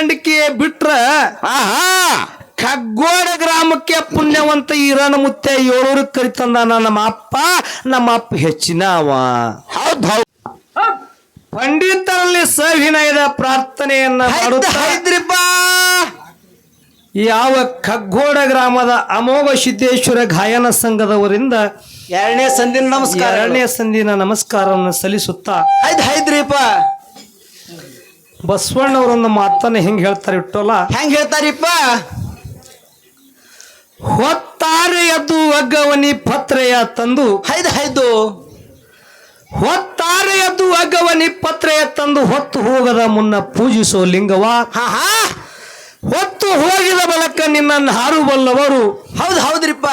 ಕಾಕಂಡಿಕೆ ಬಿಟ್ರ ಆಹಾ! ಕಗ್ಗೋಡ ಗ್ರಾಮಕ್ಕೆ ಪುಣ್ಯವಂತ ಈರಣ ಮುತ್ತೆ ಏಳೂರು ಕರಿತಂದ ನಮ್ಮ ಅಪ್ಪ ನಮ್ಮ ಅಪ್ಪ ಹೆಚ್ಚಿನ ಅವ ಹೌದ್ ಹೌದ್. ಪಂಡಿತರಲ್ಲಿ ಸವಿನಯದ ಪ್ರಾರ್ಥನೆಯನ್ನ ಹೈದ್ರಿಪ್ಪ! ಯಾವ ಕಗ್ಗೋಡ ಗ್ರಾಮದ ಅಮೋಘ ಸಿದ್ದೇಶ್ವರ ಗಾಯನ ಸಂಘದವರಿಂದ ಎರಡನೇ ಸಂದಿನ ನಮಸ್ಕಾರ. ಎರಡನೇ ಸಂದಿನ ನಮಸ್ಕಾರವನ್ನು ಸಲ್ಲಿಸುತ್ತಾ ಹೈದ್ ಹೈದ್ರಿಪ್ಪ! ಬಸವಣ್ಣವರೊಂದು ಮಾತನ್ನ ಹೆಂಗ್ ಹೇಳ್ತಾರೆ ಇಟ್ಟೋಲ್ಲ ಹೆಂಗ್ ಹೇಳ್ತಾರಿಪ್ಪ? ಹೊತ್ತಾರೆ ಎದ್ದು ಅಗ್ಗವನಿ ಪತ್ರೆಯ ತಂದು. ಹೈದು ಹೈದು. ಹೊತ್ತಾರೆ ಎದ್ದು ಅಗ್ಗವನಿ ಪತ್ರೆಯ ತಂದು ಹೊತ್ತು ಹೋಗದ ಮುನ್ನ ಪೂಜಿಸೋ ಲಿಂಗವ. ಹಾ ಹಾ. ಹೊತ್ತು ಹೋಗಿದ ಬಳಿಕ ನಿನ್ನನ್ನು ಹಾರುಬಲ್ಲವರು. ಹೌದು ಹೌದ್ರಿಪ್ಪ.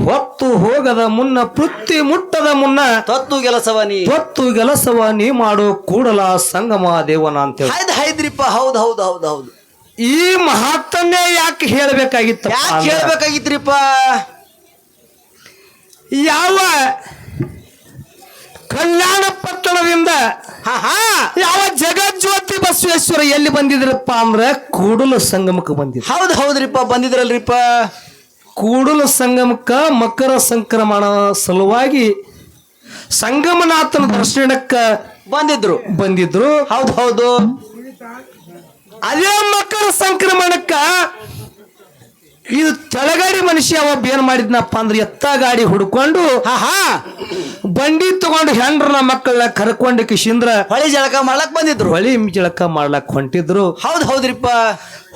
ಹೊತ್ತು ಹೋಗದ ಮುನ್ನ ಪೃಥ್ವಿ ಮುಟ್ಟದ ಮುನ್ನ ತತ್ತು ಕೆಲಸವ ನೀ. ಹೊತ್ತು ಕೆಲಸವ ನೀ ಮಾಡೋ ಕೂಡಲ ಸಂಗಮ ದೇವನ ಅಂತ ಹೈದ್ ಹೈದ್ರಿಪ್ಪ ಹೌದ್ ಹೌದ್ ಹೌದ್ ಹೌದು. ಈ ಮಹಾತ್ಮೆ ಯಾಕೆ ಹೇಳಬೇಕಾಗಿತ್ತು ಯಾಕೆ ಹೇಳ್ಬೇಕಾಗಿತ್ರಿಪ್ಪ? ಯಾವ ಕಲ್ಯಾಣ ಪಟ್ಟಣದಿಂದ ಯಾವ ಜಗಜ್ಯೋತಿ ಬಸವೇಶ್ವರ ಎಲ್ಲಿ ಬಂದಿದ್ರಪ್ಪ ಅಂದ್ರೆ ಕೂಡಲ ಸಂಗಮಕ್ಕೆ ಬಂದಿದ್ರು. ಹೌದ್ ಹೌದ್ರಿಪ್ಪ ಬಂದಿದ್ರಲ್ರಿಪ್ಪ. ಕೂಡಲ ಸಂಗಮಕ್ಕ ಮಕರ ಸಂಕ್ರಮಣ ಸಲುವಾಗಿ ಸಂಗಮನಾಥನ ದರ್ಶನಕ್ಕ ಬಂದಿದ್ರು. ಬಂದಿದ್ರು. ಹೌದು ಹೌದು. ಅದೇ ಮಕರ ಸಂಕ್ರಮಣಕ್ಕ ಇದು ತೆಳಗಾಡಿ ಮನುಷ್ಯ ಒಬ್ಬ ಏನ್ ಮಾಡಿದ್ನಪ್ಪ ಅಂದ್ರೆ ಎತ್ತ ಗಾಡಿ ಹುಡ್ಕೊಂಡು ಹಾ ಹಾ. ಬಂಡಿ ತಗೊಂಡು ಹೆಂಡ್ರನ ಮಕ್ಕಳನ್ನ ಕರ್ಕೊಂಡು ಕಿಶಿಂದ್ರ ಹೊಳಿ ಜಳಕ ಮಾಡ್ಲಕ್ ಬಂದಿದ್ರು. ಹೊಳಿ ಜಳಕ ಮಾಡ್ಲಕ್ ಹೊಂಟಿದ್ರು. ಹೌದ್ ಹೌದ್ರಿಪ್ಪ.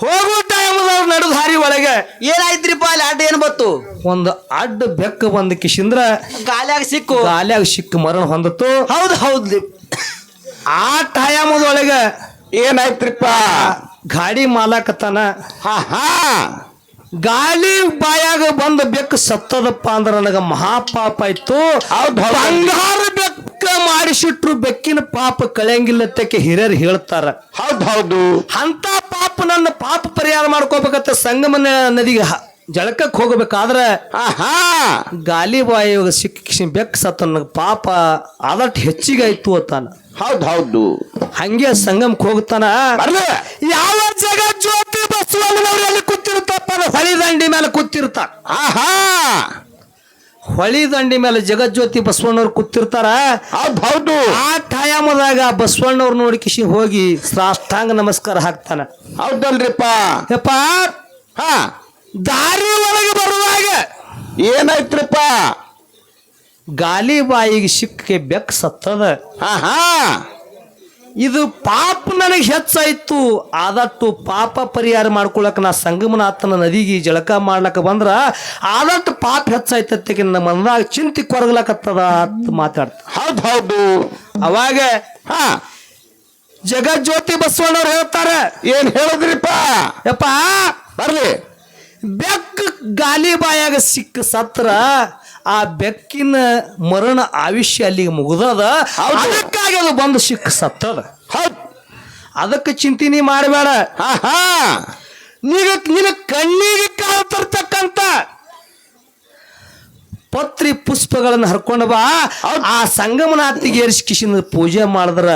ಹೋಗೋ ಟೈಮದವ್ರು ನಡು ದಾರಿ ಒಳಗೆ. ಏನಾಯ್ತ್ರಿಪ್ಪ ಅಲ್ಲಿ ಅಡ್ಡ ಏನ್ ಬತ್ತು? ಒಂದು ಅಡ್ಡ ಬೆಕ್ಕ ಬಂದ ಕಿಶಿಂದ್ರ ಗಾಲ್ಯಾಗ ಸಿಕ್ಕು. ಗಾಲ್ಯಾಗ ಸಿಕ್ಕು ಮರಣ ಹೊಂದತ್ತು. ಹೌದ್ ಹೌದ್ರಿ. ಆ ಟೈಮದೊಳಗೆ ಏನಾಯ್ತ್ರಿಪ್ಪ? ಗಾಡಿ ಮಾಲಕತನ ಹಾ ಹಾ. ಗಾಲಿ ಬಾಯಾಗ ಬಂದ ಬೆಕ್ಕ ಸತ್ತದಪ್ಪ ಅಂದ್ರ ನನಗ ಮಹಾಪಾಪ ಆಯ್ತು. ಬಂಗಾರ ಬೆಕ್ಕ ಮಾಡಿಸಿಟ್ರು ಬೆಕ್ಕಿನ ಪಾಪ ಕಳೆಯಂಗಿಲ್ಲತ್ತಕ್ಕೆ ಹಿರಿಯರು ಹೇಳ್ತಾರ. ಹೌದ್ ಹೌದು. ಅಂತ ಪಾಪ ನನ್ನ ಪಾಪ ಪರಿಹಾರ ಮಾಡ್ಕೋಬೇಕಂತ ಸಂಗಮನ ನದಿಗೆ ಜಳಕಕ್ಕೆ ಹೋಗಬೇಕಾದ್ರೆ ಆಹಾ! ಗಾಲಿ ಬಾಯಿಯಾಗ ಸಿಕ್ಕಿ ಬೆಕ್ಕ ಸತ್ತ ನನಗೆ ಪಾಪ ಆದಷ್ಟು ಹೆಚ್ಚಿಗೆ ಆಯ್ತು ಅತ್ತಾನ ಹೌದು ಹೌದು. ಹಂಗೆ ಸಂಗಮಕ್ಕೆ ಹೋಗ್ತಾನ. ಯಾವ ಜಗ ಜ್ಯೋತಿ ಬಸವಣ್ಣನವ್ರು ಎಲ್ಲಿ ಕೂತಿರ್ತಪ್ಪ ಹೊಳಿ ದಂಡಿ ಮೇಲೆ ಕೂತಿರ್ತ. ಆಹಾ! ಹೊಳಿ ದಂಡಿ ಮೇಲೆ ಜಗಜ್ಯೋತಿ ಬಸವಣ್ಣವ್ರು ಕೂತಿರ್ತಾರ. ಹೌದ್ ಹೌದು. ಆ ಟಾಯಾಮದಾಗ ಬಸವಣ್ಣವ್ರು ನೋಡಿ ಕಿಶಿ ಹೋಗಿ ಸಾಷ್ಟಾಂಗ ನಮಸ್ಕಾರ ಹಾಕ್ತಾನ. ಹೌದಲ್ರಿಪ್ಪ. ಯಪ್ಪ! ಹಾ. ದಾರಿ ಒಳಗೆ ಬರುವಾಗ ಏನಾಯ್ತ್ರಿಪ್ಪ? ಗಾಲಿ ಬಾಯಿಗೆ ಸಿಕ್ಕಿ ಬೆಕ್ ಸತ್ತದ. ಹಾ ಹಾ. ಇದು ಪಾಪ ನನಗೆ ಹೆಚ್ಚಾಯ್ತು. ಆದಟ್ಟು ಪಾಪ ಪರಿಹಾರ ಮಾಡ್ಕೊಳಕ್ ನಾ ಸಂಗಮನಾಥನ ನದಿಗೆ ಜಳಕ ಮಾಡ್ಲಕ್ಕ ಬಂದ್ರ ಆದಟ್ಟು ಪಾಪ ಹೆಚ್ಚಾಯ್ತತ್ತೆ ನನ್ನ ಮನದಾಗ ಚಿಂತೆ ಕೊರಗ್ಲಕತ್ತದ ಅಂತ ಮಾತಾಡ್ತ. ಹೌದು ಹೌದು. ಅವಾಗ ಹಾ. ಜಗಜ್ಯೋತಿ ಬಸವಣ್ಣವ್ರು ಹೇಳ್ತಾರೆ. ಏನ್ ಹೇಳಿದ್ರಿಪ್ಪ? ಯಪ್ಪ. ಬರ್ಲಿ. ಬೆಕ್ಕ ಗಾಲಿ ಬಾಯಾಗ ಸಿಕ್ಕ ಸತ್ರ ಆ ಬೆಕ್ಕಿನ ಮರಣ ಆಯುಷ್ಯ ಅಲ್ಲಿಗೆ ಮುಗಿದದ. ಅದಕ್ಕಾಗಿ ಅದು ಬಂದು ಸಿಕ್ಕ ಸತ್ತದ ಹೌದು. ಅದಕ್ಕೆ ಚಿಂತಿನಿ ಮಾಡಬೇಡ. ನೀನು ಹಾ. ನೀಗ ನಿನ್ನ ಕಣ್ಣಿಗೆ ತರ್ತಕ್ಕಂಥ ಪತ್ರಿ ಪುಷ್ಪಗಳನ್ನು ಹರ್ಕೊಂಡು ಬಾ. ಆ ಸಂಗಮನಾಥಿಗೆ ಏರಿಸಿಕಿಸಿಂದ ಪೂಜೆ ಮಾಡಿದ್ರ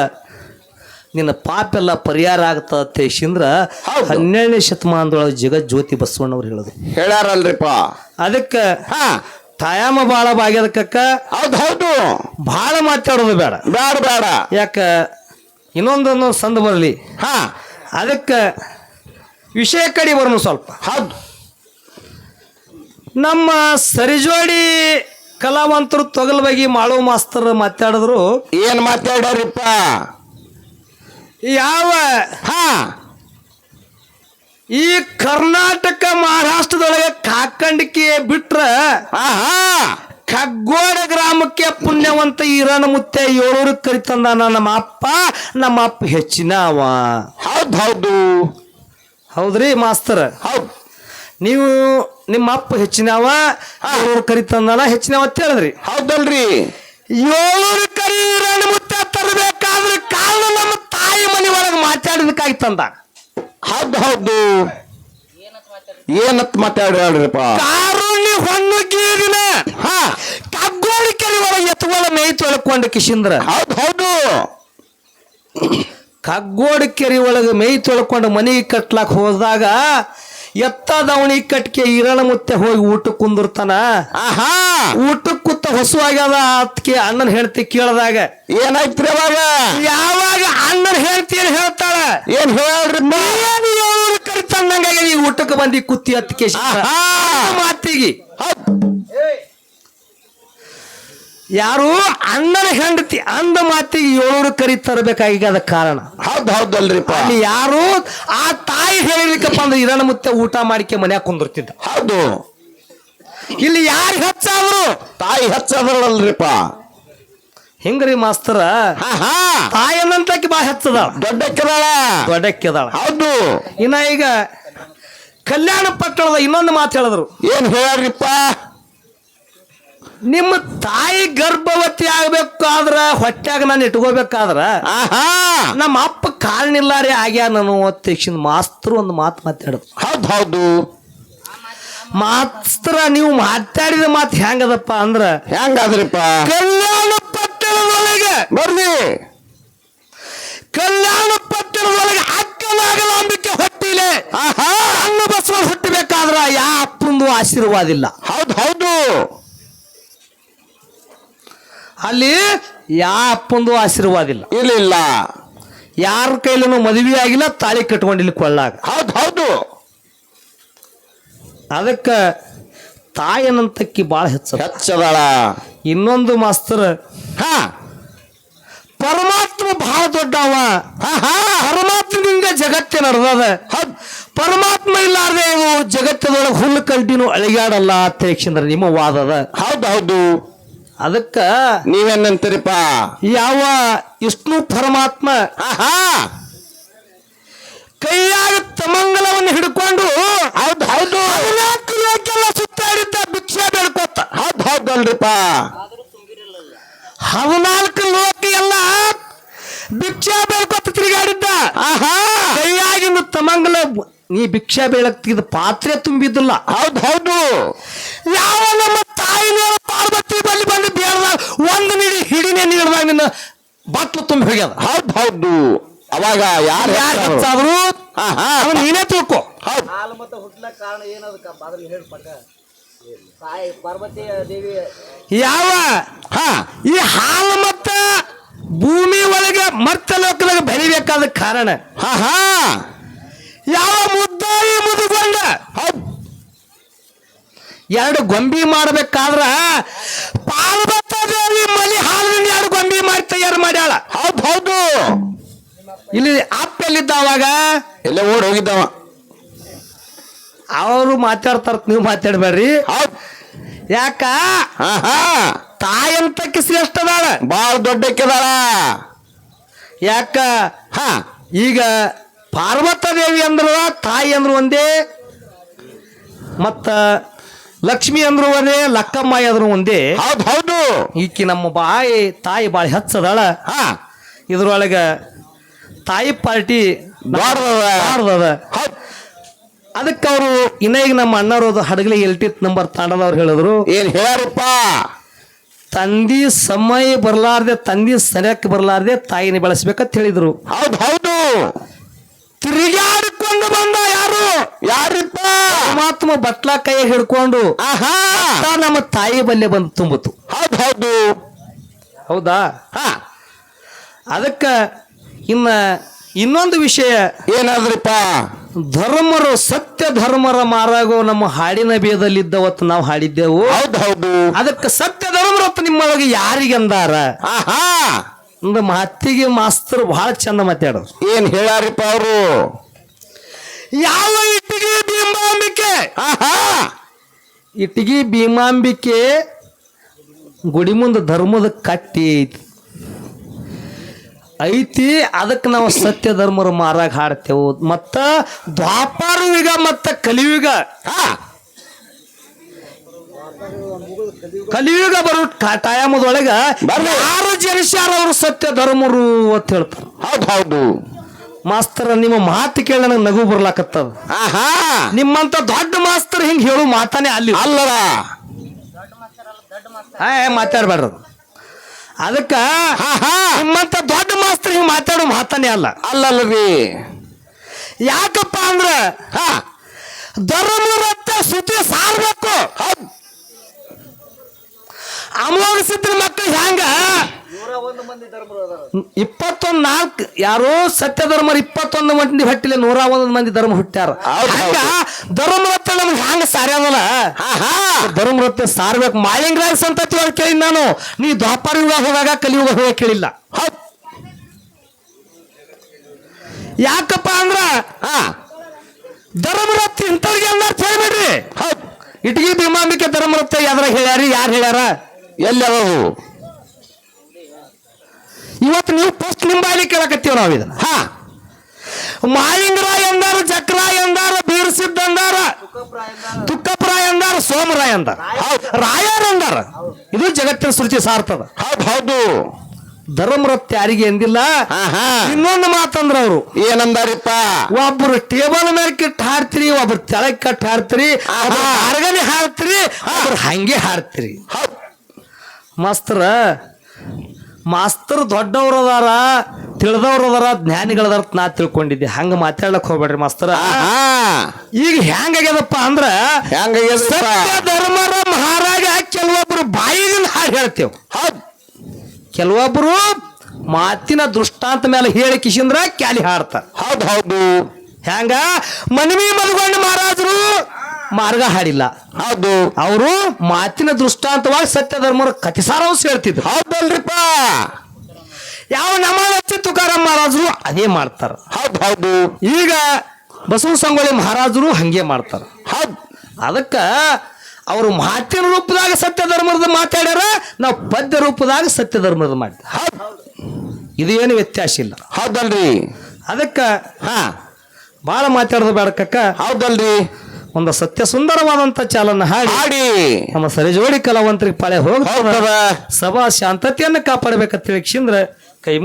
ನಿನ್ನ ಪಾಪ ಎಲ್ಲ ಪರಿಹಾರ ಆಗ್ತದೆ ಶಿಂದ್ರ. ಹನ್ನೆರಡನೇ ಶತಮಾನದೊಳಗೆ ಜಗಜ್ಯೋತಿ ಬಸವಣ್ಣವ್ರು ಹೇಳೋದು. ಹೇಳ್ಯಾರಲ್ರಿಪ್ಪ. ಅದಕ್ಕೆ ತಾಯಾಮ ಬಾಳ ಬಾಗ್ಯದಕ್ಕ ಹೌದು ಹೌದು. ಭಾಳ ಮಾತಾಡೋದು ಬೇಡ. ಬೇಡ ಬೇಡ. ಯಾಕ? ಇನ್ನೊಂದನ್ನು ಸಂದ ಬರಲಿ. ಹಾ. ಅದಕ್ಕೆ ವಿಷಯ ಕಡಿ ಬರೋಣ ಸ್ವಲ್ಪ. ಹೌದು. ನಮ್ಮ ಸರಿಜೋಡಿ ಕಲಾವಂತರು ತೊಗಲ್ ಬಗ್ಗೆ ಮಾಡೋ ಮಾಸ್ತರ್ ಮಾತಾಡಿದ್ರು. ಏನು ಮಾತಾಡ್ಯಾರಿಪ್ಪ? ಯಾವ? ಹಾ. ಈ ಕರ್ನಾಟಕ ಮಹಾರಾಷ್ಟ್ರದೊಳಗೆ ಕಾಕಂಡಿಕೆ ಬಿಟ್ರ ಕಗ್ಗೋಡ ಗ್ರಾಮಕ್ಕೆ ಪುಣ್ಯವಂತ ಈರಣ ಮುತ್ತೆ ಏಳೂರು ಕರಿತಂದ ನಮ್ಮ ಅಪ್ಪ ನಮ್ಮ ಅಪ್ಪ ಹೆಚ್ಚಿನ ಅವ ಹೌದ್ ಹೌದು. ಹೌದ್ರಿ ಮಾಸ್ತರ್? ಹೌದು. ನೀವು ನಿಮ್ಮ ಅಪ್ಪ ಹೆಚ್ಚಿನವ ಏಳೂರು ಕರಿತಂದನ ಹೆಚ್ಚಿನವ ಅಂತ ಹೇಳಿದ್ರಿ. ಹೌದಲ್ರಿ. ಏಳೂರು ಕರಿ ಈರಣ ಮುತ್ತೆ ತರಬೇಕಾದ್ರೆ ಕಾರಣ ನಮ್ಮ ತಾಯಿ ಮನೆ ಒಳಗೆ ಮಾತಾಡಿದಕ್ಕಾಗಿ ಹೌದು ಹೌದ್. ಏನತ್ ಮಾತಾಡ್ರಿಪ್ಪ ಕಾರುಣ್ಯ ಹೊಣ್ಣು ಹಾ. ಕಗ್ಗೋಳಿ ಕೆರೆ ಒಳಗೆ ಎತ್ತುಗಳ ಮೇಯ್ ತೊಳ್ಕೊಂಡ ಕಿಶಿಂದ್ರ. ಹೌದು ಹೌದು. ಕಗ್ಗೋಡಿ ಕೆರೆ ಒಳಗೆ ಮೈ ತೊಳ್ಕೊಂಡು ಮನೆಗೆ ಕಟ್ಲಾಕ್ ಹೋದಾಗ ಎತ್ತ ದವಣಿ ಕಟ್ಕೆ ಇರಣ ಮುತ್ತೆ ಹೋಗಿ ಊಟಕ್ಕೆ ಕುಂದಿರ್ತಾನ? ಆಹಾ! ಊಟಕ್ಕೆ ಕುತ್ತ ಹೊಸು ಆಗ್ಯದ ಅದಕ್ಕೆ ಅಣ್ಣನ ಹೇಳ್ತಿ ಕೇಳಿದಾಗ ಏನಾಯ್ತ್ರಿ ಅವಾಗ? ಯಾವಾಗ ಅಣ್ಣನ ಹೇಳ್ತೀನಿ ಹೇಳ್ತಾಳ? ಏನ್ ಹೇಳ್ರಿ? ಕರಿತಂದಂಗ ಈ ಊಟಕ್ಕೆ ಬಂದಿ ಕುತ್ತಿ ಅತ್ಕೆ ಆಹಾ! ಮಾತಿಗೆ. ಯಾರು ಅಣ್ಣನ ಹೆಂಡತಿ ಅಂದ ಮಾತಿಗೆ ಏಳೂರು ಕರಿ ತರಬೇಕಾಗಿ ಅದ ಕಾರಣ. ಹೌದು ಹೌದಲ್ರಿಪ್ಪ ಅಲ್ಲಿ ಯಾರು ಆ ತಾಯಿ ಹೇಳಿರ್ಲಿಕ್ಕಪ್ಪ ಅಂದ್ರೆ ಇರಣ ಮುತ್ತೆ ಊಟ ಮಾಡಿಕೆ ಮನ್ಯಾಗ ಕುಂದಿರ್ತಿದ್ದ. ಹೌದು. ಇಲ್ಲಿ ಯಾರು ಹೆಚ್ಚಾದ್ರು? ತಾಯಿ ಹಚ್ಚದಳಲ್ರಿಪ್ಪ ಹೆಂಗ್ರಿ ಮಾಸ್ತರ? ಹಾ ಹಾ. ತಾಯಿ ಅನ್ನಂತಕ್ಕೆ ಬಾ ಹೆಚ್ಚದ ದೊಡ್ಡ ದೊಡ್ಡಕ್ಕದಾಳ. ದೊಡ್ಡಕ್ಕಿದಾಳ. ಹೌದು. ಇನ್ನ ಈಗ ಕಲ್ಯಾಣ ಪಟ್ಟಣದ ಇನ್ನೊಂದು ಮಾತು ಹೇಳಿದ್ರು. ಏನ್ ಹೇಳ್ರಿಪ್ಪ ನಿಮ್ಮ ತಾಯಿ ಗರ್ಭವತಿ ಆಗ್ಬೇಕಾದ್ರ ಹೊಟ್ಯಾಗ ನಾನು ಇಟ್ಕೋಬೇಕಾದ್ರ ಆಹಾ! ನಮ್ಮ ಅಪ್ಪ ಕಾಲ್ನಿಲ್ಲ ರೀ ಆಗ್ಯಾ ನಾನು ತಕ್ಷಣ ಮಾಸ್ತರು ಒಂದು ಮಾತು ಮಾತಾಡೋದು. ಹೌದು ಹೌದು. ಮಾಸ್ತ್ರ ನೀವು ಮಾತಾಡಿದ ಮಾತು ಹೆಂಗದಪ್ಪ ಅಂದ್ರ ಹೆಂಗಾದ್ರಿಪ್ಪ? ಕಲ್ಯಾಣ ಪಟ್ಟಣದೊಳಗೆ ಬರ್ರಿ ಕಲ್ಯಾಣ ಪಟ್ಟಣದೊಳಗೆ ಅಕ್ಕನಾಗಲಾಂಬಿಕೆ ಹೊಟ್ಟಿಲೆ. ಆಹಾ! ಅನ್ನ ಬಸವ ಹುಟ್ಟಬೇಕಾದ್ರ ಯಾ ಅಪ್ಪಂದು ಆಶೀರ್ವಾದ ಇಲ್ಲ. ಹೌದು ಹೌದು. ಅಲ್ಲಿ ಯಾ ಅಪ್ಪಂದು ಆಶೀರ್ವಾದ ಇಲ್ಲ ಇಲ್ಲ. ಇಲ್ಲ ಯಾರ ಕೈಲೂ ಮದುವೆ ಆಗಿಲ್ಲ ತಾಳಿ ಕಟ್ಕೊಂಡಿಲ್ಲ ಕೊಳ್ಳಾಗ. ಹೌದು ಹೌದು. ಅದಕ್ಕೆ ತಾಯನಂತಕ್ಕಿ ಭಾಳ ಹೆಚ್ಚ ಹೆಚ್ಚದಾಳ. ಇನ್ನೊಂದು ಮಾಸ್ತರ್ ಹಾ. ಪರಮಾತ್ಮ ಬಹಳ ದೊಡ್ಡವ. ಪರಮಾತ್ಮನಿಂದ ಜಗತ್ತೇ ನಡೆದದ. ಹೌದ್. ಪರಮಾತ್ಮ ಇಲ್ಲಾರ್ದೆ ಇವು ಜಗತ್ತದೊಳಗೆ ಹುಲ್ಲು ಕಂಟಿನೂ ಅಳಿಗಾಡಲ್ಲ ಅಂತ ನಿಮ್ಮ ವಾದದ. ಹೌದು ಹೌದು. ಅದಕ್ಕ ನೀವೇನಂತೀರಿಪ್ಪ ಯಾವ ವಿಷ್ಣು ಪರಮಾತ್ಮ ಆಹಾ! ಕೈಯಾಗ ತಮಂಗಲವನ್ನು ಹಿಡ್ಕೊಂಡು ಹೌದು ಹೌದು. ಲೋಕೆಲ್ಲ ಸುತ್ತಾಡಿದ್ದ ಭಿಕ್ಷೆ ಬೇಡ್ಕೋತ ಹೌದ್ ಹೌದಲ್ರಿಪ್ಪ ಹದಿನಾಲ್ಕು ಲೋಕ ಎಲ್ಲ ಭಿಕ್ಷೆ ಬೇಡ್ಕೋತ ತಿರುಗಾಡಿದ್ದ. ಆಹಾ! ಕೈಯಾಗಿನ ತಮಂಗಲ ನೀ ಭಿಕ್ಷೆ ಬೇಳಕ್ತಿದ ಪಾತ್ರೆ ತುಂಬಿದ್ದಿಲ್ಲ. ಹೌದು ಹೌದು. ಯಾವ ನಮ್ಮ ತಾಯಿನ ಪಾರ್ವತಿ ಬಲ್ಲಿ ಬಂದು ಬೇಡ ಒಂದು ನೀಡಿ ಹಿಡಿನೇ ನೀಡಿದಾಗ ನಿನ್ನ ಬಟ್ಲು ತುಂಬಿ ಹೋಗ್ಯದ. ಹೌದ್ ಹೌದು. ಅವಾಗ ಯಾರು ಯಾರು ಹೆಚ್ಚಾದ್ರು ಅವನು ನೀನೇ ತಿಳ್ಕೊ. ಹೌದು. ಹಾಲು ಮತ್ತು ಹುಟ್ಲಕ್ ಕಾರಣ ಏನದಕ್ಕ ಬಾದಲ್ ಹೇಳಿ ಪಕ್ಕ. ತಾಯಿ ಪಾರ್ವತಿ ದೇವಿ ಯಾವ? ಹಾ. ಈ ಹಾಲು ಮತ್ತ ಭೂಮಿ ಒಳಗೆ ಮರ್ತ ಲೋಕದಾಗ ಬೆರಿಬೇಕಾದ ಕಾರಣ. ಹಾ ಹಾ. ಯಾವ ಮುದ್ದಾಯಿ ಮುದುಗೊಂಡ ಹೌದ್. ಎರಡು ಗೊಂಬಿ ಮಾಡ್ಬೇಕಾದ್ರ ಪಾರ್ವತ ದೇವಿ ಮಲಿ ಹಾಲಿನ ಎರಡು ಗೊಂಬಿ ಮಾಡಿ ತಯಾರು ಮಾಡ್ಯಾಳ. ಹೌದು ಹೌದು. ಇಲ್ಲಿ ಅಪ್ಪ ಎಲ್ಲಿದ್ದ ಅವಾಗ? ಎಲ್ಲ ಓಡ್ ಹೋಗಿದ್ದವ. ಅವರು ಮಾತಾಡ್ತಾರ ನೀವು ಮಾತಾಡ್ಬೇಡ್ರಿ. ಯಾಕ? ತಾಯಿ ಅಂತಕ್ಕೆ ಶ್ರೇಷ್ಠ ಅದಾಳ ಬಾಳ ದೊಡ್ಡ ಕೆದಾಳ ಯಾಕ? ಹ. ಈಗ ಪಾರ್ವತ ದೇವಿ ಅಂದ್ರ ತಾಯಿ ಅಂದ್ರು ಒಂದೇ. ಮತ್ತ ಲಕ್ಷ್ಮಿ ಅಂದ್ರು ಒಂದೇ ಲಕ್ಕಮ್ಮ ಅಂದ್ರು ಒಂದೇ ಹೌದ್ ಹೌದು. ಈಕಿ ನಮ್ಮ ಬಾಯಿ ತಾಯಿ ಬಾಳಿ ಹಚ್ಚದಾಳ. ಹಾ. ಇದ್ರೊಳಗ ತಾಯಿ ಪಾರ್ಟಿ ಅದಕ್ಕ ಅದಕ್ಕೆ ಅವರು ಇನ್ನ ಈಗ ನಮ್ಮ ಅಣ್ಣರೋದು ಹಡಗಲಿ ಎಲ್ಟಿತ್ ನಂಬರ್ ತಾಂಡದವ್ರು ಹೇಳಿದ್ರು. ಏನ್ ಹೇಳಪ್ಪ ತಂದಿ ಸಮಯ ಬರಲಾರ್ದೆ ತಂದಿ ಸರಿಯಕ್ಕೆ ಬರಲಾರ್ದೆ ತಾಯಿನ ಬೆಳೆಸ್ಬೇಕಂತ ಹೇಳಿದ್ರು. ಹೌದ್ ಹೌದು. ತಿರುಗಾಡಿಕೊಂಡು ಬಂದ ಯಾರು? ಯಾರಿಪ್ಪ ಪರಮಾತ್ಮ ಬಟ್ಲ ಕೈ ಹಿಡ್ಕೊಂಡು ಆಹಾ! ನಮ್ಮ ತಾಯಿ ಬಲ್ಲೆ ಬಂದು ತುಂಬಿತು. ಹೌದು ಹೌದು. ಹೌದಾ? ಹಾ. ಅದಕ್ಕ ಇನ್ನ ಇನ್ನೊಂದು ವಿಷಯ. ಏನಾದ್ರಿಪ್ಪ? ಧರ್ಮರು ಸತ್ಯ ಧರ್ಮರ ಮಾರಾಗೋ ನಮ್ಮ ಹಾಡಿನ ಬೇದಲ್ಲಿದ್ದವತ್ತು ನಾವು ಹಾಡಿದ್ದೆವು. ಹೌದ್ ಹೌದು. ಅದಕ್ಕೆ ಸತ್ಯ ಧರ್ಮರತ್ತು ನಿಮ್ಮೊಳಗೆ ಯಾರಿಗೆ ಅಂದಾರ? ಆಹಾ! ಒಂದು ಮಾತಿಗೆ ಮಾಸ್ತರು ಬಹಳ ಚಂದ ಮಾತಾಡೋದು ಏನ್ ಹೇಳಾರಿಪ್ಪ ಅವರು? ಯಾವ ಇಟ್ಟಿಗೆ ಭೀಮಾಂಬಿಕೆ ಆಹಾ! ಇಟ್ಟಿಗೆ ಭೀಮಾಂಬಿಕೆ ಗುಡಿ ಮುಂದೆ ಧರ್ಮದ ಕಟ್ಟಿ ಐತಿ. ಐತಿ ಅದಕ್ಕೆ ನಾವು ಸತ್ಯ ಧರ್ಮರ ಮಾರಾಗ ಹಾಡ್ತೇವೆ. ಮತ್ತು ದ್ವಾಪಾರ ಯುಗ ಮತ್ತ ಕಲಿಯುಗ. ಹಾ! ಕಲಿಯುಗ ಬರೋ ಟೈಮದೊಳಗ ಆರು ಯಾರು ಜನಿಸ್ಯಾರ ಅವರು ಸತ್ಯ ಧರ್ಮರು ಅಂತ ಹೇಳ್ತಾರೆ. ಹೌದು ಹೌದು. ಮಾಸ್ತರ ನಿಮ್ಮ ಮಾತು ಕೇಳ ನನಗೆ ನಗು ಬರ್ಲಾಕತ್ತದ. ಆಹಾ! ನಿಮ್ಮಂತ ದೊಡ್ಡ ಮಾಸ್ತರ್ ಹಿಂಗ್ ಹೇಳು ಮಾತಾನೆ ಅಲ್ಲಿ ಅಲ್ಲದ? ಹಾ ಮಾತಾಡ್ಬೇಡ್ರ ಅದಕ್ಕ ಆಹಾ! ನಿಮ್ಮಂತ ದೊಡ್ಡ ಮಾಸ್ತರ್ ಹಿಂಗ್ ಮಾತಾಡೋ ಮಾತಾನೆ ಅಲ್ಲ. ಅಲ್ಲಲ್ಲರಿ. ಯಾಕಪ್ಪ ಅಂದ್ರ ಹಾ. ಧರ್ಮರತ್ತ ಸುದ್ದಿ ಸಾರ್ಬೇಕು. ಅಮೋಘ ಸಿದ್ಧರ ಮಕ್ಕಳು ಹೆಂಗ? ಇಪ್ಪತ್ತೊಂದು ನಾಲ್ಕು ಯಾರೋ ಸತ್ಯ ಧರ್ಮ ಇಪ್ಪತ್ತೊಂದು ಮಂದಿ ಹುಟ್ಟಿಲ್ಲ ನೂರ ಒಂದು ಮಂದಿ ಧರ್ಮ ಹುಟ್ಟ್ಯಾರ. ಧರ್ಮ ಧರ್ಮರತ್ತ ನಮ್ಗೆ ಹ್ಯಾಂಗ ಸಾರ್ಯಾದಲ್ಲ ಧರ್ಮ ರತ್ನ ಧರ್ಮರತ್ತ ಸಾರ್ಬೇಕು. ಮಾಳಿಂಗರಾಯ ಸಂತತಿ ಒಳಗೆ ಕೇಳಿ ನಾನು. ನೀ ದ್ವಾಪರ ಯುಗ ಹೋದಾಗ ಕಲಿಯುಗ ಹೋಗ ಕೇಳಿಲ್ಲ. ಯಾಕಪ್ಪ ಅಂದ್ರ ಧರ್ಮ ಧರ್ಮರತ್ತ ಇಂಥವ್ರಿಗೆ ಎಲ್ಲ ಹೇಳ್ಬೇಡ್ರಿ ಇಟ್ಗಿ ಭೀಮಾಂಬಿಕೆ ಧರ್ಮರತ್ತ ಯಾವ್ದ್ರ ಹೇಳ್ಯಾರಿ? ಯಾರು ಹೇಳ್ಯಾರ? ಎಲ್ಲಿ ಅದಾವು ಇವತ್ತು ನೀವು ಫಸ್ಟ್ ನಿಂಬಾಲಿ ಕೇಳಕತ್ತೀವಿ ನಾವು ಇದನ್ನ. ಹಾ. ಮಾಳಿಂಗರಾಯ ಎಂದಾರ ಚಕ್ರ ಎಂದಾರ ಬೀರ್ಸಿದ್ದ ಅಂದಾರ ತುಕ್ಕಪ್ರಾಯ ಅಂದಾರ ಸೋಮರಾಯ ಅಂದಾರ ರಾಯರ್ ಅಂದಾರ ಇದು ಜಗತ್ತಿನ ಸೃಷ್ಟಿ ಸಾರ್ತದ ಹೌದು ಹೌದು. ಧರ್ಮರತ್ ಯಾರಿಗೆ ಎಂದಿಲ್ಲ ಇನ್ನೊಂದು ಮಾತಂದ್ರ ಅವರು. ಏನಂದಾರಿಪ್ಪ? ಒಬ್ಬರು ಟೇಬಲ್ ಮೇಲೆ ಕಿಟ್ಟು ಹಾಡ್ತೀರಿ ಒಬ್ರು ತಲೆ ಕಟ್ ಹಾಡ್ತೀರಿ ಹಾರ್ಗನೆ ಹಾಡ್ತೀರಿ ಒಬ್ರು ಹಂಗೆ ಹಾಡ್ತೀರಿ. ಹೌದ್. ಮಾಸ್ತರ ಮಾಸ್ತರ್ ದೊಡ್ಡವ್ರು ಅದಾರ ತಿಳಿದವ್ರು ಅದಾರ ಜ್ಞಾನಿಗಳದಾರ ನಾ ತಿಳ್ಕೊಂಡಿದ್ದೆ. ಹಂಗ ಮಾತಾಡಕ್ ಹೋಗ್ಬೇಡ್ರಿ ಮಾಸ್ತರ. ಈಗ ಹೆಂಗಾಗ್ಯದಪ್ಪ ಅಂದ್ರ ಧರ್ಮರ ಮಹಾರಾಜ ಕೆಲವೊಬ್ರು ಬಾಯಿಯಿಂದ ಹಾಡು ಹೇಳ್ತೇವ್. ಹೌದ್. ಕೆಲವೊಬ್ರು ಮಾತಿನ ದೃಷ್ಟಾಂತ ಮೇಲೆ ಹೇಳಿ ಕಿಶಿಂದ್ರ ಕ್ಯಾಲಿ ಹಾಡ್ತಾರ. ಹೌದು ಹೌದು. ಹೆಂಗ? ಮನವಿ ಮಲ್ಗೊಂಡು ಮಹಾರಾಜರು ಮಾರ್ಗ ಹಾಡಿಲ್ಲ. ಹೌದು. ಅವರು ಮಾತಿನ ದೃಷ್ಟಾಂತವಾಗಿ ಸತ್ಯ ಧರ್ಮರ ಕಥಿಸಾರವಸ್ ಹೇಳ್ತಿದ್ರು. ಹೌದಲ್ರಿಪ್ಪ. ಯಾವ ನಮ್ಮ ಹಚ್ಚಿ ತುಕಾರಾಮ್ ಮಹಾರಾಜರು ಅದೇ ಮಾಡ್ತಾರ. ಹೌದ್ ಹೌದು. ಈಗ ಬಸವ ಸಂಗೊಳ್ಳಿ ಮಹಾರಾಜರು ಹಂಗೆ ಮಾಡ್ತಾರ. ಹೌದು. ಅದಕ್ಕ ಅವರು ಮಾತಿನ ರೂಪದಾಗ ಸತ್ಯ ಧರ್ಮದ ಮಾತಾಡ್ಯಾರ ನಾವು ಪದ್ಯ ರೂಪದಾಗ ಸತ್ಯ ಧರ್ಮದ ಮಾಡಿ ಹೌದ್. ಇದು ಏನು ವ್ಯತ್ಯಾಸ ಇಲ್ಲ. ಹೌದಲ್ರಿ. ಅದಕ್ಕ ಹಾ. ಭಾಳ ಮಾತಾಡೋದು ಬೇಡಕ್ಕ ಹೌದಲ್ರಿ. ಒಂದು ಸತ್ಯ ಸುಂದರವಾದಂತ ಚಾಲನ್ನ ಹಾಡಿ ಹಾಡಿ. ನಮ್ಮ ಸರಿಜೋಡಿ ಕಲಾವಂತರಿಗೆ ಪಾಳೆ ಹೋಗ್ತದ ಸಭಾ ಶಾಂತತೆಯನ್ನು ಕಾಪಾಡಬೇಕಂತ ವೀಕ್ಷಿಂದ್ರೆ ಕ್ಷಿಂದ್ರ ಕೈ